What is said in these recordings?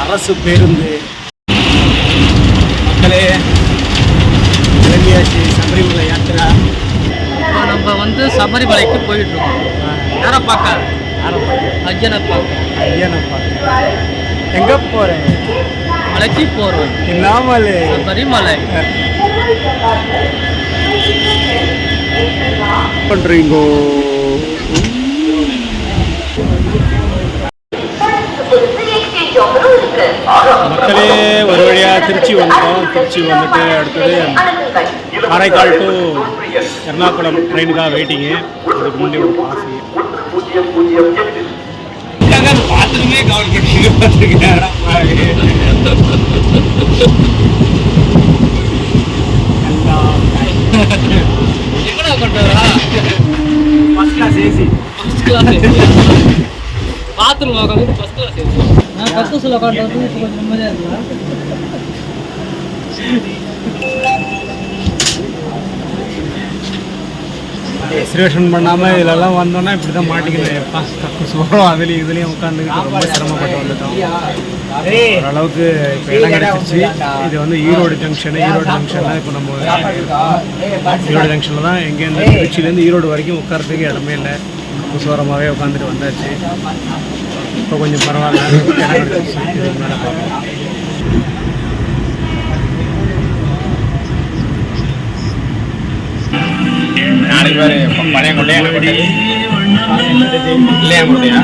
அரசு பேருந்து. மக்களே கிளம்பியாச்சு சபரிமலை யாத்திரா? நம்ம வந்து சபரிமலைக்கு போயிட்டு இருக்கோம் யாரை பார்க்க? ஐயனை பார்க்க. ஐயனை பார்க்க. எங்கே போகிறேன் மலைக்கு போகிறோம் இல்லாமலே. சபரிமலை. பண்ணுறீங்கோ மக்களே ஒரு வழியாக திருச்சி வந்தோம். திருச்சி வந்துட்டு அடுத்தது காரைக்கால் டு எர்ணாகுளம் ட்ரெயினுக்காக வெயிட்டிங்கு அதுக்கு முன்னாடி ஒரு காஃபி பாத்ரூமே எங்கடா கொண்டு வரா first class AC first class bathroom உட்காந்து ஃபர்ஸ்ட் கிளாஸ் ஏசி நான் ஃபர்ஸ்ட் கிளாஸ்ல உட்காந்து கொஞ்சம் நிம்மதியாக இருக்கலாம் ரிசர்வேஷன் பண்ணாமல் இதிலெல்லாம் வந்தோன்னா இப்படி தான் மாட்டிக்கணும் எப்பா கக்கு சோறம் அதுலேயும் இதுலேயும் உட்காந்துக்கிட்டு ரொம்ப சிரமப்பட்டு வந்துட்டோம். ஓரளவுக்கு இப்போ இடம் கிடச்சிச்சு இது வந்து ஈரோடு ஜங்ஷனு ஈரோடு ஜங்ஷனில் இப்போ நம்ம ஈரோடு ஜங்ஷனில் தான் எங்கேருந்து திருச்சியிலேருந்து ஈரோடு வரைக்கும் உட்காரத்துக்கு இடமே இல்லை. கக்கு சோரமாகவே உட்காந்துட்டு வந்தாச்சு. இப்போ கொஞ்சம் பரவாயில்ல இடம் கிடச்சிச்சு இதுக்கு மேலே பார்க்கலாம் நாளைக்கு பாரு பழைய கொண்டையா இல்லையா கொண்டையா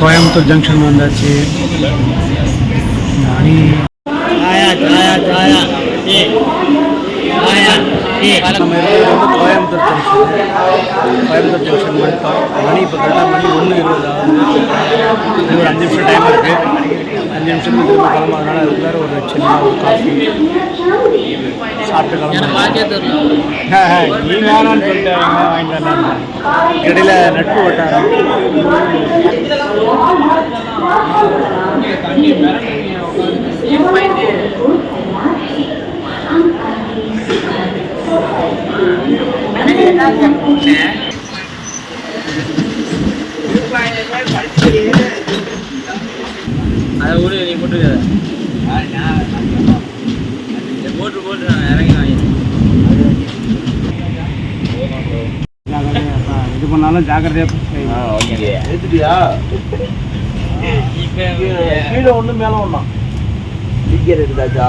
கோயம்புத்தூர் ஜங்ஷன் வந்தாச்சு மணி நம்ம இருக்கிறது வந்து கோயம்புத்தூர் ஜங்ஷன் கோயம்புத்தூர் ஜங்ஷன் வந்துட்டோம். மணி இப்போ கரெக்டாக மணி ஒன்று இருபது ஆகுது. ஒரு அஞ்சு நிமிஷம் டைம் இருக்குது அஞ்சு நிமிஷத்துக்கு திரும்ப கிளம்ப அதனால் அதுக்குள்ளார ஒரு சின்ன ஒரு காஃபி சாப்பிட்டு கிளம்ப வேணான்னு சொல்லிட்டு வாங்கிட்டு வரலாம் இடையில நட்பு வட்டாரம். அதை விடு நீ போட்டு போட்டு போட்டு நான் இறங்கி வாங்கி இது பண்ணாலும் ஜாக்கிரதையாக எடுத்துட்டியா? கீழே ஒன்று மேலே ஒன்றா டிக்கெட் எடுத்தாச்சா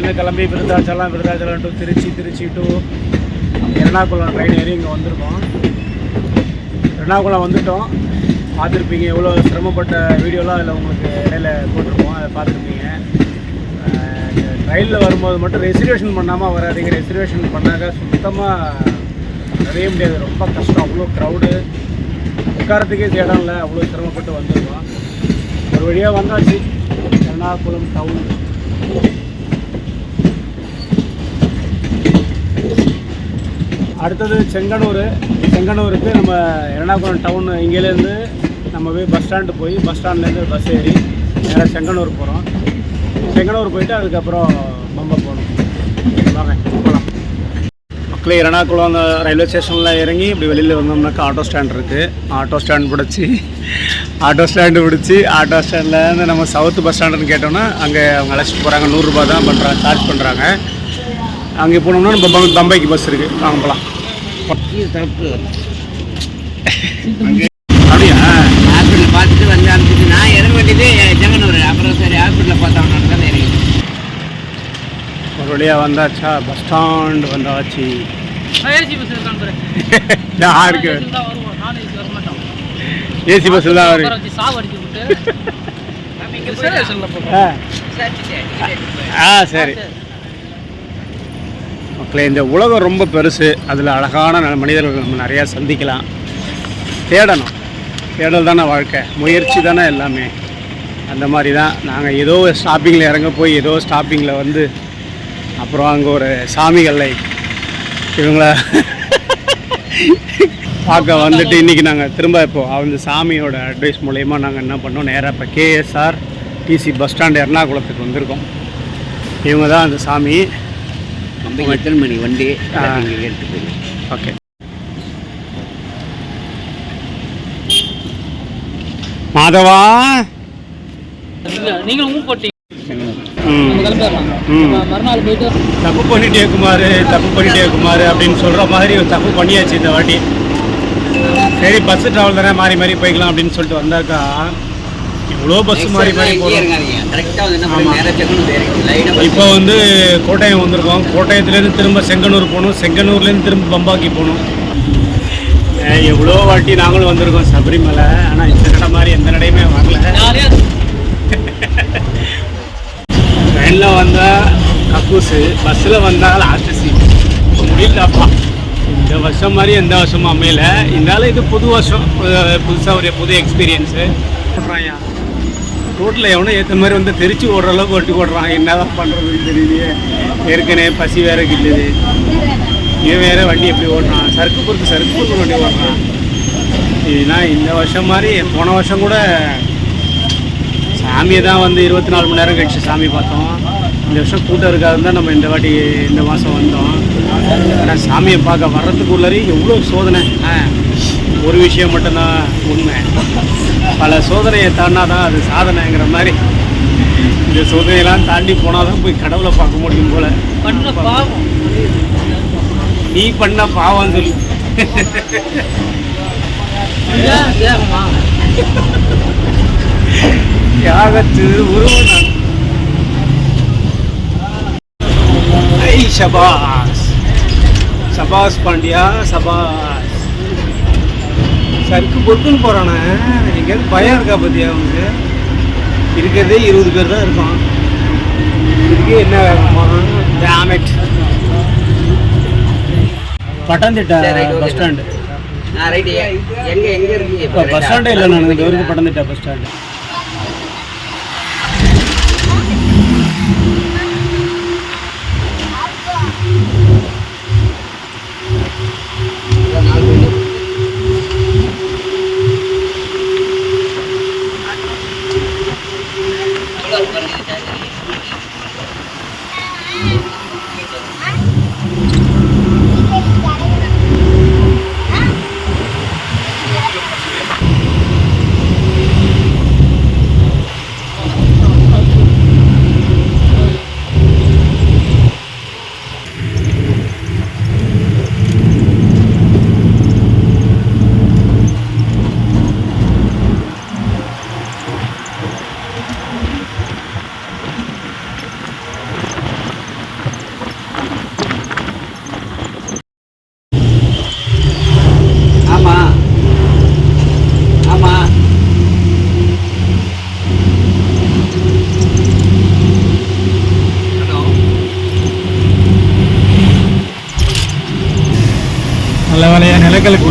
காலையில் கிளம்பி Virudhachalam Virudhachalam to Trichy Trichy to Ernakulam train ஏறி இங்கே வந்திருக்கோம். எர்ணாகுளம் வந்துட்டோம். பார்த்துருப்பீங்க எவ்வளோ சிரமப்பட்ட வீடியோலாம் அதில் உங்களுக்கு இடையில போட்டிருப்போம் அதை பார்த்துருப்பீங்க. ட்ரெயினில் வரும்போது மட்டும் ரெசர்வேஷன் பண்ணாமல் வராதீங்க. ரெசர்வேஷன் பண்ணாக்க சுத்தமாக நிறைய முடியாது. ரொம்ப கஷ்டம். அவ்வளோ க்ரௌடு உட்காரத்துக்கே இடம் இல்லை. அவ்வளோ சிரமப்பட்டு வந்துருக்கோம். ஒரு வழியாக வந்தாச்சு. எர்ணாகுளம் டவுன் அடுத்தது செங்கனூர். செங்கனூருக்கு நம்ம எறணாகுளம் டவுன் இங்கேருந்து நம்ம போய் பஸ் ஸ்டாண்டு போய் பஸ் ஸ்டாண்ட்லேருந்து பஸ் ஏறி நேராக செங்கனூர் போகிறோம் செங்கனூர் போயிட்டு அதுக்கப்புறம் பம்பை போகணும். வாங்க போகலாம் மக்களே எறணாகுளம் அந்த ரயில்வே ஸ்டேஷனில் இறங்கி இப்படி வெளியில் வந்தோம்னாக்கா ஆட்டோ ஸ்டாண்ட் இருக்குது ஆட்டோ ஸ்டாண்ட் பிடிச்சி ஆட்டோ ஸ்டாண்டு பிடிச்சி ஆட்டோ ஸ்டாண்ட்லேருந்து நம்ம சவுத்து பஸ் ஸ்டாண்டுன்னு கேட்டோம்னா அங்கே அவங்க அழைச்சிட்டு போகிறாங்க நூறுரூபா தான் பண்ணுறாங்க சார்ஜ் பண்ணுறாங்க அங்கே போனோம்னா நம்ம பம்பை- பம்பைக்கு பஸ் இருக்குது வாங்க போகலாம் அப்படியா? ஹாஸ்பிட்டல் பார்த்துட்டு வந்து அனுப்பிச்சு நான் இறங்க வேண்டியது ஜெகனூர் அப்புறம் சரி ஹாஸ்பிட்டலில் பார்த்தவங்க தான் இறங்கி ஒரு வழியாக வந்தாச்சா? பஸ் ஸ்டாண்ட் வந்தாச்சு. யாருக்கு ஏசி பஸ்ஸில் தான் வரும். ஆ சரி. மக்களே இந்த உலகம் ரொம்ப பெருசு. அதில் அழகான மனிதர்கள் நம்ம நிறையா சந்திக்கலாம். தேடணும். தேடல் தானே வாழ்க்கை. முயற்சி தானே எல்லாமே. அந்த மாதிரி தான். நாங்கள் ஏதோ ஸ்டாப்பிங்கில் இறங்க போய் ஏதோ ஸ்டாப்பிங்கில் வந்து அப்புறம் அங்கே ஒரு சாமிகளை இவங்கள பார்க்க வந்துட்டு இன்றைக்கி நாங்கள் திரும்ப இப்போ அந்த சாமியோட அட்வைஸ் மூலயமா நாங்கள் என்ன பண்ணோம்? நேராக இப்போ கேஎஸ்ஆர் டிசி பஸ் ஸ்டாண்ட் எர்ணாகுளத்துக்கு வந்திருக்கோம். இவங்க தான் அந்த சாமி. நம்ம எத்தனை மணி வண்டி? ஆ. இங்கே எடுத்து போய் ஓகே. மாதவா? நீங்களும் போட்டீங்க. போயிட்டு தப்பு பண்ணிட்டே குமார் தப்பு பண்ணிட்டே குமார் அப்படின்னு சொல்கிற மாதிரி ஒரு தப்பு பண்ணியாச்சு இந்த வாட்டி. சரி பஸ் ட்ராவல் தானே மாறி மாறி போய்க்கலாம் அப்படின்னு சொல்லிட்டு வந்தாக்கா எவ்வளோ பஸ் மாறி மாறி போகிறோம் இப்போ வந்து கோட்டயம் வந்திருக்கோம். கோட்டயத்துலேருந்து திரும்ப செங்கனூர் போகணும். செங்கனூர்லேருந்து திரும்ப பம்பாக்கி போகணும். எவ்வளோ வாட்டி நாங்களும் வந்திருக்கோம் சபரிமலை. ஆனால் இந்த கடை மாதிரி எந்த நடையுமே வரல ட்ரெயினில் வந்தால் கக்கூஸு பஸ்ஸில் வந்தால் லாஸ்ட் சீட் முடியலப்பா. இந்த வருஷம் மாதிரி எந்த வருஷமும் அமையல. இருந்தாலும் இது புது வருஷம். புதுசாக ஒரு புது எக்ஸ்பீரியன்ஸு சொல்கிறாயா ரோட்டில் எவனோ ஏற்ற மாதிரி வந்து தெரிச்சு ஓடுற அளவுக்கு ஒட்டி ஓடுறான் என்னதான் பண்ணுறதுன்னு தெரியலையே. ஏற்கனவே பசி வேற கில்லுது இவன் வேற வண்டி எப்படி ஓடுறான்? சறுக்கு பொறுத்து சறுக்கு பொறுத்து வண்டி ஓடுறான். இதுனா இந்த வருஷம் மாதிரி போன வருஷம் கூட சாமியை தான் வந்து இருபத்தி நாலு மணி நேரம் கழிச்சு சாமி பார்த்தோம். இந்த வருஷம் கூட்டம் இருக்காதுன்னு தான் நம்ம இந்த வாட்டி இந்த மாதம் வந்தோம். ஆனால் சாமியை பார்க்க வர்றதுக்குள்ளே எவ்வளோ சோதனை. ஆ, ஒரு விஷயம் மட்டும்தான் உண்மை. பல சோதனையை தாண்டா தான் அது சாதனைங்கிற மாதிரி. இந்த சோதனையெல்லாம் தாண்டி போனால் தான் போய் கடவுளை பார்க்க முடியும் போல. பண்ண பாவம். நீ பண்ண பாவம் சொல்லி. தியாகத்து உருவம். சபாஸ். சபாஸ் பாண்டியா சபாஸ். சருக்கு பொறுத்துன்னு போகிறானே எங்கேயாவது பயம் இருக்கா பத்தியா அவனுக்கு? இருக்கிறதே இருபது பேர் தான் இருக்கும். இதுக்கு என்ன வேகமா டேமேட் பட்டந்திட்டா. Bus stand. பஸ் ஸ்டாண்டே இல்லை நான் இது வரைக்கும் பட்டந்திட்டா பஸ் ஸ்டாண்டு.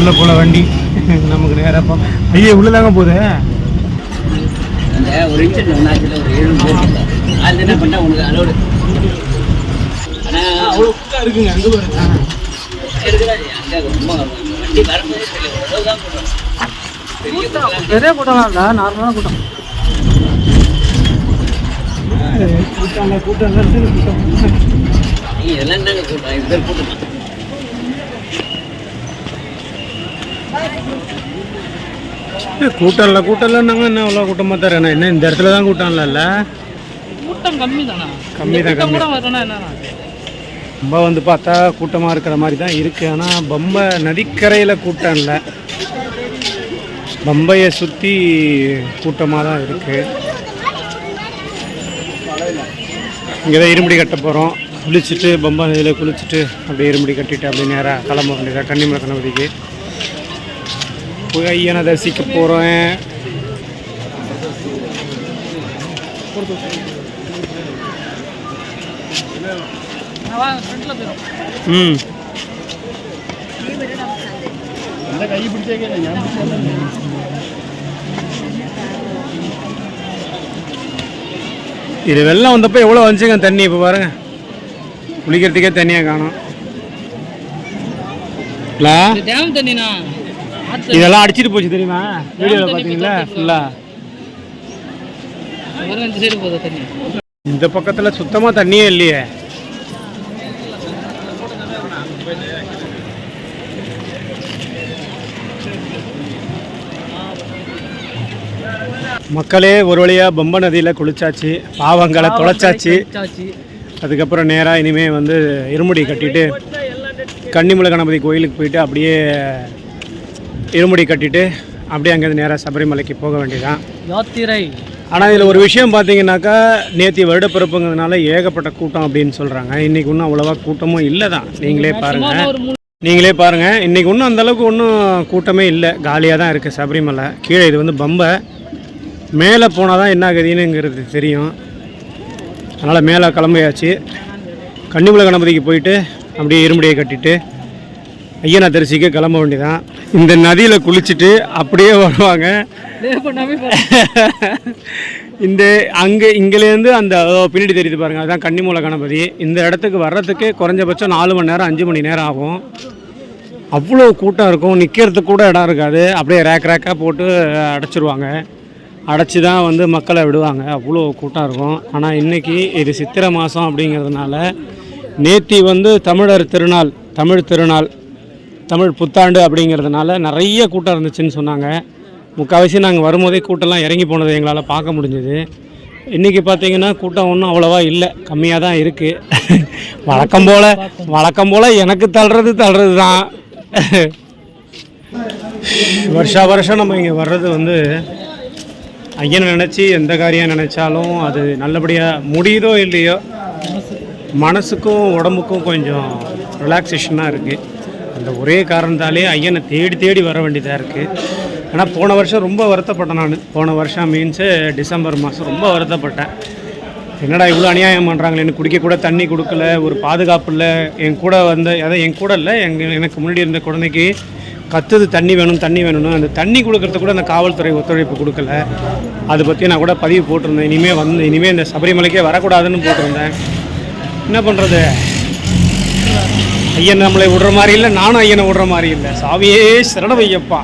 உள்ள போல வண்டி. நமக்கு நேரா போ. ஐயே உள்ளதாங்க போகுது அந்த ஒரு இன்சிடென்ட் ஒரு ஏழு. அது என்ன பண்ணா உனக்கு அலோடு. ஆனால் அவ்வளோ இருக்குங்க அங்கே பாருங்க. அங்கே ரொம்ப வண்டி வரும்போதே தெரியல. கூட்டம். பெரிய கூட்டம் இல்லை. நார்மலான கூட்டம் கூட்டம். கூட்டம் கூட்டம் இதெல்லாம் கூட்டம்? கூட்டம்? கூட்டம் இல்லை கூட்டம் இல்லைன்னாங்க என்ன அவ்வளோ கூட்டமாக தரேன் என்ன இந்த இடத்துல தான் கூட்டம் இல்லைல்ல கூட்டம் கம்மி தானே? கம்மி தான், கம்மி. ரொம்ப வந்து பார்த்தா கூட்டமாக இருக்கிற மாதிரி தான் இருக்குது ஆனால் பம்ப நதிக்கரையில் கூட்டம் இல்லை பம்பையை சுற்றி கூட்டமாக தான் இருக்குது இங்கே தான் இருமுடி கட்ட போகிறோம் குளிச்சுட்டு பம்பா நதியில் குளிச்சுட்டு அப்படியே இருமுடி கட்டிட்டு அப்படியே நேராக கிளம்ப வேண்டியதா கன்னிமலை கணபதிக்கு. புகையனை ஐயனை தரிசிக்க போகிறேன் ம் இது வெள்ளம் வந்தப்போ எவ்வளோ வந்துச்சுங்க தண்ணி இப்போ பாருங்க. குளிக்கிறதுக்கே தண்ணியாக காணும். டேம் தண்ணிண்ணா. இதெல்லாம் அடிச்சிட்டு போச்சு தெரியுமா? வீடியோவில் பார்த்தீங்களா ஃபுல்லாக இந்த பக்கத்தில் சுத்தமாக தண்ணியே இல்லையே. மக்களே ஒரு வழியாக பம்ப நதியில் குளிச்சாச்சு பாவங்களை தொலைச்சாச்சு. சாச்சி அதுக்கப்புறம் நேராக இனிமேல் வந்து இருமுடி கட்டிட்டு கன்னிமலை கணபதி கோயிலுக்கு போயிட்டு அப்படியே இருமுடி கட்டிட்டு அப்படியே அங்கேருந்து நேராக சபரிமலைக்கு போக வேண்டியதான் யாத்திரை. ஆனால் இதில் ஒரு விஷயம் பார்த்தீங்கன்னாக்கா நேற்று வருடப்பிறப்புங்கிறதுனால ஏகப்பட்ட கூட்டம் அப்படின்னு சொல்கிறாங்க இன்றைக்கி இன்னும் அவ்வளோவா கூட்டமும் இல்லை தான் நீங்களே பாருங்கள் நீங்களே பாருங்கள் இன்றைக்கி ஒன்றும் அந்தளவுக்கு ஒன்றும் கூட்டமே இல்லை. காலியாக தான் இருக்குது சபரிமலை. கீழே இது வந்து பம்பை. மேலே போனால் தான் என்ன கதினுங்கிறது தெரியும். அதனால் மேலே கிளம்பியாச்சு. கன்னிமலை கணபதிக்கு போயிட்டு அப்படியே இருமுடியை கட்டிட்டு ஐயனா தரிசிக்க கிளம்ப வேண்டியதான் இந்த நதியில் குளிச்சுட்டு அப்படியே வருவாங்க. இந்த அங்கே இங்கேருந்து அந்த பின்னாடி தெரியுது பாருங்க அதுதான் கன்னிமூல கணபதி. இந்த இடத்துக்கு வர்றதுக்கு குறைஞ்சபட்சம் நாலு மணி நேரம் அஞ்சு மணி நேரம் ஆகும். அவ்வளோ கூட்டம் இருக்கும். நிற்கிறதுக்கு கூட இடம் இருக்காது. அப்படியே ரேக் ரேக்காக போட்டு அடைச்சிருவாங்க. அடைச்சி தான் வந்து மக்களை விடுவாங்க. அவ்வளோ கூட்டம் இருக்கும். ஆனால் இன்றைக்கி இது சித்திரை மாதம் அப்படிங்கிறதுனால நேத்தி வந்து தமிழர் திருநாள் தமிழ் திருநாள் தமிழ் புத்தாண்டு அப்படிங்கிறதுனால நிறைய கூட்டம் இருந்துச்சுன்னு சொன்னாங்க. முக்கால்வாசி நாங்கள் வரும்போதே கூட்டம்லாம் இறங்கி போனதை எங்களால் பார்க்க முடிஞ்சுது. இன்றைக்கி பார்த்தீங்கன்னா கூட்டம் ஒன்றும் அவ்வளோவா இல்லை. கம்மியாக தான் இருக்குது வழக்கம் போல் வழக்கம் போல் எனக்கு தள்ளுறது தள்ளுறது தான். வருஷா வருஷம் நம்ம இங்கே வர்றது வந்து ஐயனை நினச்சி எந்த காரியம் நினச்சாலும் அது நல்லபடியாக முடியுதோ இல்லையோ மனசுக்கும் உடம்புக்கும் கொஞ்சம் ரிலாக்ஸேஷனாக இருக்குது அந்த ஒரே காரணத்தாலே ஐயனை தேடி தேடி வர வேண்டியதாக இருக்குது ஆனால் போன வருஷம் ரொம்ப வருத்தப்பட்டேன் நான். போன வருஷம் மீன்ஸு டிசம்பர் மாதம் ரொம்ப வருத்தப்பட்டேன். என்னடா இவ்வளோ அநியாயம் பண்ணுறாங்களே எனக்கு கூட தண்ணி கொடுக்கல ஒரு பாதுகாப்பு இல்லை. என் கூட வந்த அதாவது என் கூட இல்லை எங்கள் எனக்கு முன்னாடி இருந்த குழந்தைக்கு கத்துது தண்ணி வேணும் தண்ணி வேணும்னு. அந்த தண்ணி கொடுக்கறது கூட அந்த காவல்துறை ஒத்துழைப்பு கொடுக்கல. அதை பற்றி நான் கூட பதிவு போட்டிருந்தேன். இனிமேல் வந்து இனிமேல் இந்த சபரிமலைக்கே வரக்கூடாதுன்னு போட்டிருந்தேன். என்ன பண்ணுறது ஐயன் நம்மளை விடுற மாதிரி இல்லை நானும் ஐயனை விடுற மாதிரி இல்லை. சாவியே சரணம் ஐயப்பா.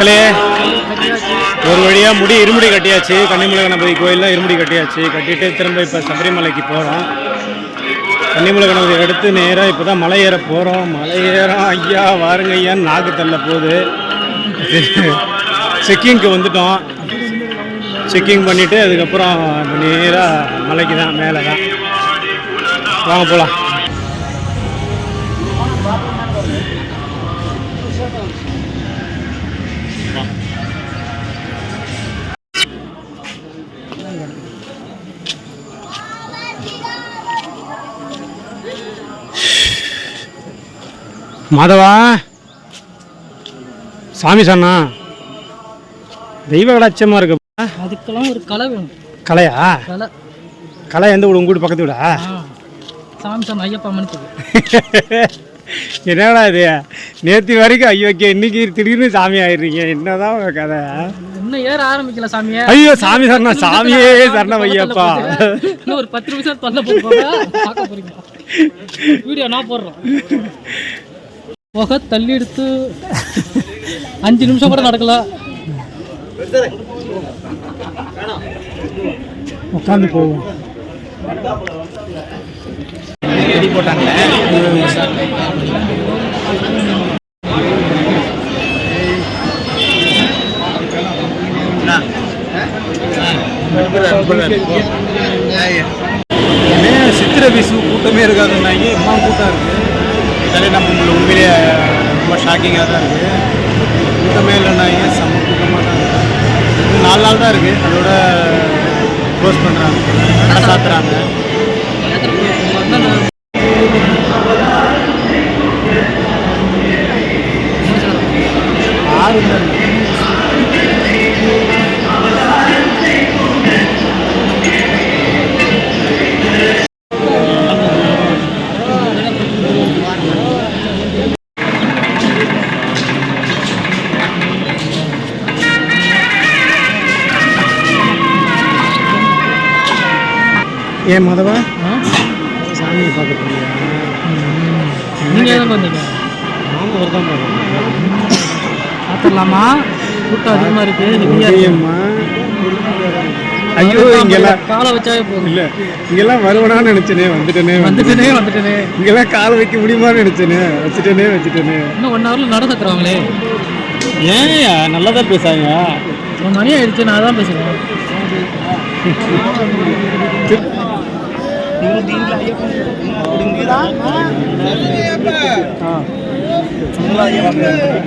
மக்களே ஒரு வழியாக முடி இருமுடி கட்டியாச்சு. கன்னிமலை கணபதி கோயிலில் இருமுடி கட்டியாச்சு. கட்டிட்டு திரும்ப இப்போ சபரிமலைக்கு போகிறோம் கன்னிமலை கணபதி எடுத்து நேராக இப்போ தான் மலை ஏற போகிறோம் மலை ஏறோம் ஐயா வாருங்க ஐயான்னு நாக்கு தள்ள போகுது. செக்கிங்க்கு வந்துட்டோம். செக்கிங் பண்ணிவிட்டு அதுக்கப்புறம் நேராக மலைக்கு தான் மேலே தான் வாங்க போகலாம் மாதவா? சாமி சொன்னா தெய்வ கடாட்சியமாக இருக்குப்பா அதுக்கெல்லாம் ஒரு கலை வேணும். கலையா? கலை. கலை எந்த வீடு உங்க வீடு பக்கத்து வீடா? சாமி சொன்ன ஐயப்பா மனுக்கு என்னடா இது? நேற்று வரைக்கும் ஐயோ இன்னைக்கு திடீர்னு சாமி ஆயிடுறீங்க. என்னதான் கதை? இன்னும் ஏற ஆரம்பிக்கல சாமியை. ஐயோ சாமி சரணா சாமியே சரணம் ஐயப்பா. இன்னும் ஒரு பத்து நிமிஷம் தொல்லை வீடியோ நான் போடுறோம். முக தள்ளி எடுத்து அஞ்சு நிமிஷம் கூட நடக்கல. உட்காந்து போவோம். சித்திர விசு கூட்டமே இருக்காதுன்னாங்க. இம்மா கூட்டம் இருக்கு. இதாலே நம்ம உண்மையிலேயே ரொம்ப ஷாக்கிங்காக தான் இருக்குது கூட்டமே இல்லைன்னாங்க செம்ம கூட்டமாக தான் இருக்குது நாலு நாள் தான் இருக்குது அதோட க்ளோஸ் பண்ணுறாங்க கடை சாத்துறாங்க ஆறு ஏன் மதவா? சாமியை பார்க்க போறியா நீங்கள் எதுக்கு வந்தீங்க? நானும் ஒரு தான் பார்த்துடலாமா? கூட்டம் அதிகமாக இருக்குது ஐயோ இங்கெல்லாம் காலை வச்சாவே போதும். இல்லை இங்கெல்லாம் வருவனான்னு நினச்சேனே வந்துட்டேனே வந்துட்டேனே. வந்துட்டேனே இங்கெல்லாம் கால் வைக்க முடியுமான்னு நினச்சேனே வச்சுட்டேனே வச்சுட்டேனே. இன்னும் ஒன் ஹவரில் நட சத்துறாங்களே ஏன்யா நல்லா தான் பேசாங்க மணி ஆயிடுச்சு நான் தான் பேசுகிறேன்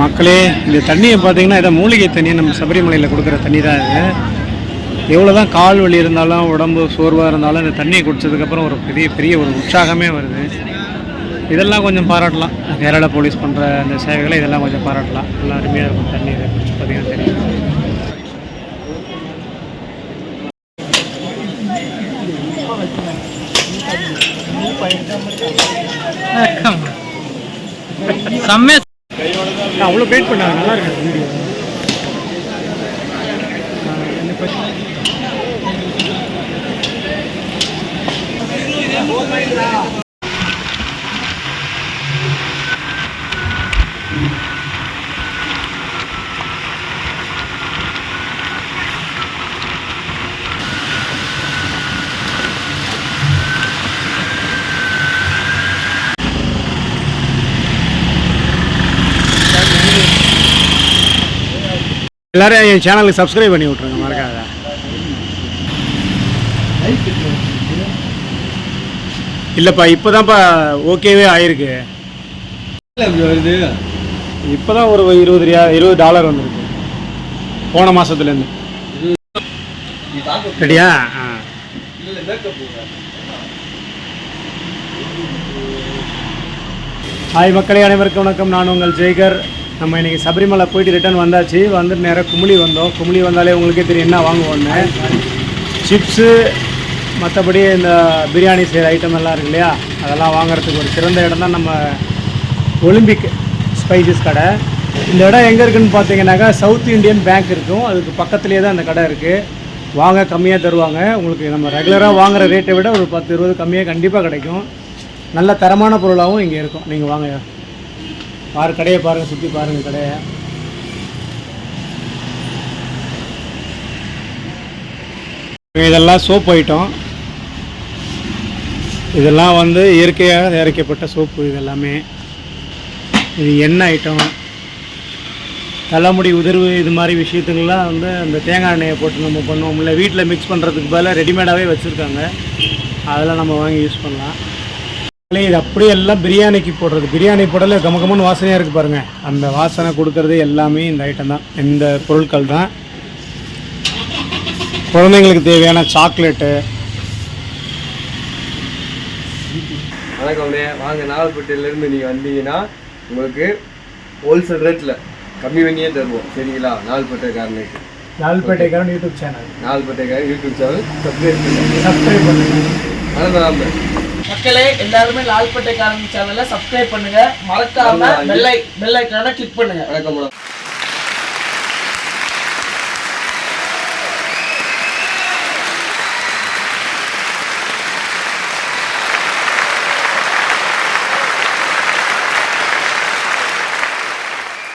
மக்களே இந்த தண்ணியை பார்த்தீங்கன்னா இதை மூலிகை தண்ணி நம்ம சபரிமலையில் கொடுக்குற தண்ணி தான் இது. எவ்வளோ தான் கால் வலி இருந்தாலும் உடம்பு சோர்வாக இருந்தாலும் இந்த தண்ணியை குடித்ததுக்கப்புறம் ஒரு பெரிய பெரிய ஒரு உற்சாகமே வருது. இதெல்லாம் கொஞ்சம் பாராட்டலாம். கேரளா போலீஸ் பண்ணுற அந்த சேவைகளை இதெல்லாம் கொஞ்சம் பாராட்டலாம். நல்லா அருமையாக இருக்கும் தண்ணி இதை குடிச்சு பார்த்தீங்கன்னா தெரியும். செம்மையா ரொம்ப வெயிட் பண்ணாங்க நல்லா இருக்கு வீடியோ எல்லாரும் என் சேனலுக்கு சப்ஸ்கிரைப் பண்ணி விட்ருங்க மறக்காத. இல்லைப்பா இப்போ தான்ப்பா ஓகேவே ஆயிருக்கு. வருது இப்போ தான் ஒரு இருபது ரியா இருபது டாலர் வந்துருக்கு. போன மாதத்துலேருந்து ரெடியா ஆ. ஹாய் மக்களே அனைவருக்கும் வணக்கம். நான் உங்கள் ஜெய்கர். நம்ம இன்னைக்கு சபரிமலை போயிட்டு ரிட்டர்ன் வந்தாச்சு. வந்துட்டு நேராக குமிழி வந்தோம். குமிழி வந்தாலே உங்களுக்கே தெரியும் என்ன வாங்குவோன்னு சிப்ஸு மற்றபடி இந்த பிரியாணி செய்கிற ஐட்டம் எல்லாம் இருக்கு இல்லையா? அதெல்லாம் வாங்குறதுக்கு ஒரு சிறந்த இடம் தான் நம்ம ஒலிம்பிக் ஸ்பைசஸ் கடை. இந்த இடம் எங்கே இருக்குன்னு பார்த்தீங்கன்னாக்கா சவுத் இந்தியன் பேங்க் இருக்கும். அதுக்கு பக்கத்துலேயே தான் அந்த கடை இருக்குது வாங்க கம்மியாக தருவாங்க. உங்களுக்கு நம்ம ரெகுலராக வாங்குற ரேட்டை விட ஒரு பத்து இருபது கம்மியாக கண்டிப்பாக கிடைக்கும். நல்ல தரமான பொருளாகவும் இங்கே இருக்கும். நீங்கள் வாங்க பாரு கடையை பாருங்கள் சுற்றி பாருங்கள் கடையை. இதெல்லாம் சோப்பு ஐட்டம். இதெல்லாம் வந்து இயற்கையாக தயாரிக்கப்பட்ட சோப்பு இது எல்லாமே இது எண்ணெய் ஐட்டம். தலைமுடி உதிர்வு இது மாதிரி விஷயத்துக்கெல்லாம் வந்து அந்த தேங்காய் எண்ணெயை போட்டு நம்ம பண்ணுவோம்ல. வீட்டில் மிக்ஸ் பண்ணுறதுக்கு பதிலாக ரெடிமேடாகவே வச்சுருக்காங்க. அதெல்லாம் நம்ம வாங்கி யூஸ் பண்ணலாம். இது அப்படியே எல்லாம் பிரியாணிக்கு போடுறது. பிரியாணி போடல கம கமன்னு வாசனையாக இருக்குது பாருங்கள் அந்த வாசனை கொடுக்கறது எல்லாமே இந்த ஐட்டம் தான். இந்த பொருட்கள் தான். குழந்தைங்களுக்கு தேவையான சாக்லேட்டு. வணக்கம்ண்ணே வாங்க நாகப்பட்டியிலேருந்து நீங்கள் வந்தீங்கன்னா உங்களுக்கு ஹோல்சேல் ரேட்டில் கம்மி பண்ணியே தருவோம். சரிங்களா? நாகப்பட்டினக்காரனுக்கு லால்பேட்டைக்காரன் யூடியூப் சேனல் நாகப்பட்டினக்காரன் யூடியூப் சேனல் சப்ஸ்கிரைப் பண்ணுங்க. சப்ஸ்கிரைப் பண்ணுங்கள் மறந்துடாம மக்களே எல்லாருமே லால்பேட்டைக்காரன் சேனலை சப்ஸ்கிரைப் பண்ணுங்க. மறக்காம பெல் ஐ பெல் ஐக்கான கிளிக் பண்ணுங்க. வணக்கம்